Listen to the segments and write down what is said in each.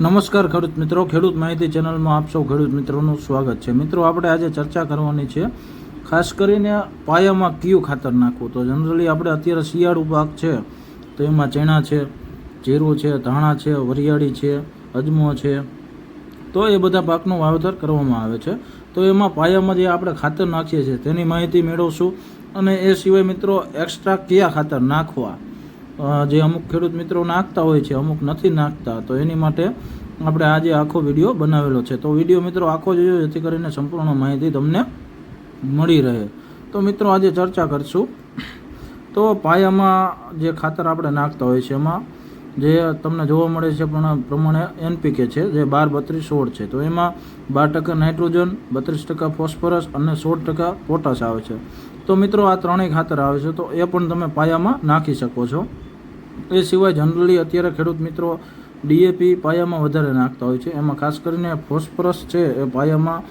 નમસ્કાર ખેડૂત મિત્રો. ખેડૂત માહિતી ચેનલમાં આપ સૌ ખેડૂત મિત્રોનું સ્વાગત છે. મિત્રો, આપણે આજે ચર્ચા કરવાની છે, ખાસ કરીને પાયામાં કયું ખાતર નાખવું. તો જનરલી આપણે અત્યારે શિયાળુ પાક છે, તો એમાં ચણા છે, જીરું છે, ધાણા છે, વરિયાળી છે, અજમો છે. તો એ બધા પાકનું વાવેતર કરવામાં આવે છે. તો એમાં પાયામાં જે આપણે ખાતર નાખીએ છીએ, તેની માહિતી મેળવશું. અને એ સિવાય મિત્રો એક્સ્ટ્રા કયા ખાતર નાખવા? જે અમુક ખેડૂત મિત્રો નાખતા હોય છે, અમુક નથી નાખતા, તો એની માટે આપણે આજે આખો વીડિયો બનાવેલો છે. તો વીડિયો મિત્રો આખો જોયો જેથી કરીને સંપૂર્ણ માહિતી તમને મળી રહે. તો મિત્રો આજે ચર્ચા કરશું. તો પાયામાં જે ખાતર આપણે નાખતા હોય છે, એમાં જે તમને જોવા મળે છે, પણ પ્રમાણે એનપીકે છે, જે બાર બત્રીસ સોળ છે. તો એમાં બાર ટકા નાઇટ્રોજન, બત્રીસ ટકા ફોસ્ફરસ અને સોળ ટકા પોટાશ આવે છે. તો મિત્રો આ ત્રણેય ખાતર આવે છે, તો એ પણ તમે પાયામાં નાખી શકો છો. એ સિવાય જનરલી અત્યારે ખેડૂત મિત્રો ડીએપી પાયામાં વધારે નાખતા હોય છે. એમાં ખાસ કરીને ફોસ્ફરસ છે એ પાયામાં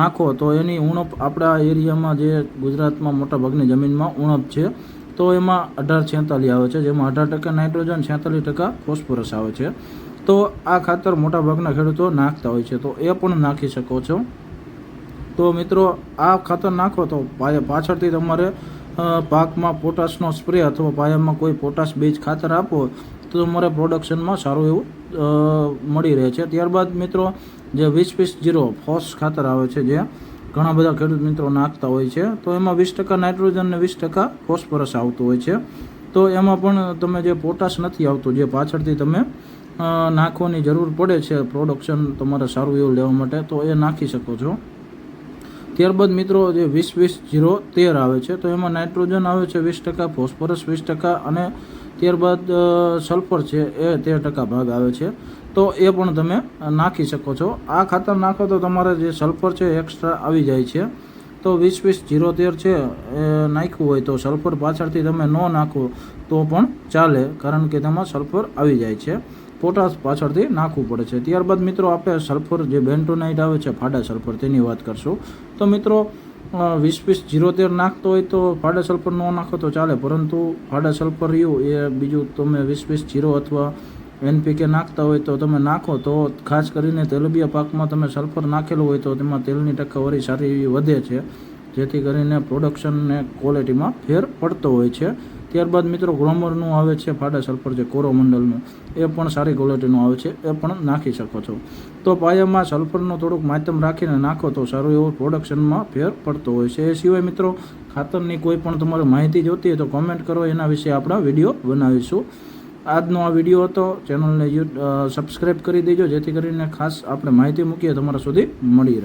નાખો તો એની ઉણપ આપણા એરિયામાં જે ગુજરાતમાં મોટાભાગની જમીનમાં ઉણપ છે, તો એમાં અઢાર છેતાલીસ આવે છે, જેમાં અઢાર ટકા નાઇટ્રોજન, છેતાલીસ ટકા ફોસ્ફરસ આવે છે. તો આ ખાતર મોટાભાગના ખેડૂતો નાખતા હોય છે. તો એ પણ નાખી શકો છો. તો મિત્રો, આ ખાતર નાખો તો પાછળથી તમારે પાકમાં પોટાશનો સ્પ્રે અથવા પાયામાં કોઈ પોટાશ બીજ ખાતર આપો તો તમારે પ્રોડક્શનમાં સારું એવું મળી રહે છે. ત્યારબાદ મિત્રો, જે વીસ વીસ જીરો ફોસ ખાતર આવે છે જે ઘણા બધા ખેડૂત મિત્રો નાખતા હોય છે, તો એમાં વીસ ટકા નાઇટ્રોજન અને વીસ ટકા ફોસ્ફરસ આવતું હોય છે. તો એમાં પણ તમે જે પોટાશ નથી આવતું, જે પાછળથી તમે નાખવાની જરૂર પડે છે પ્રોડક્શન તમારે સારું એવું લેવા માટે, તો એ નાખી શકો છો. ત્યારબાદ મિત્રો જે વીસ વીસ જીરો તેર આવે છે, તો એમાં નાઇટ્રોજન આવે છે વીસ ટકા, ફોસ્ફરસ વીસ ટકા અને ત્યારબાદ સલ્ફર છે એ તેર ટકા ભાગ આવે છે. તો એ પણ તમે નાખી શકો છો. આ ખાતર નાખો તો તમારે જે સલ્ફર છે એક્સ્ટ્રા આવી જાય છે. તો વીસ વીસ જીરો તેર છે એ નાખવું હોય તો સલ્ફર પાછળથી તમે ન નાખો તો પણ ચાલે, કારણ કે તેમાં સલ્ફર આવી જાય છે. પોટાશ પાછળથી નાખવું પડે છે. ત્યારબાદ મિત્રો આપણે સલ્ફર જે બેન્ટોનાઇટ આવે છે, ફાડા સલ્ફર તેની વાત કરશું. તો મિત્રો વીસ વીસ જીરો તેર નાખતો હોય તો ફાડા સલ્ફર ન નાખો તો ચાલે, પરંતુ ફાડા સલ્ફર રહ્યું, એ બીજું તમે વીસ વીસ જીરો અથવા એનપીકે નાખતા હોય તો તમે નાખો. તો ખાસ કરીને તેલબિયા પાકમાં તમે સલ્ફર નાખેલું હોય તો તેમાં તેલની ટકાવારી સારી એવી વધે છે, જેથી કરીને પ્રોડક્શન ને ક્વોલિટીમાં ફેર પડતો હોય છે. ત્યારબાદ મિત્રો ગ્રોમરનું આવે છે ફાડા સલ્ફર જે કોરોમંડલનું, એ પણ સારી ક્વોલિટીનું આવે છે, એ પણ નાખી શકો છો. તો પાયામાં સલ્ફરનું થોડુંક માધ્યમ રાખીને નાખો તો સારું એવું પ્રોડક્શનમાં ફેર પડતો હોય છે. એ સિવાય મિત્રો, ખાતરની કોઈ પણ તમારે માહિતી જોતી હોય તો કોમેન્ટ કરો, એના વિશે આપણા વીડિયો બનાવીશું. આજનો આ વીડિયો હતો. ચેનલને યુ સબસ્ક્રાઈબ કરી દેજો, જેથી કરીને ખાસ આપણે માહિતી મૂકીએ, તમારા સુધી મળી રહે.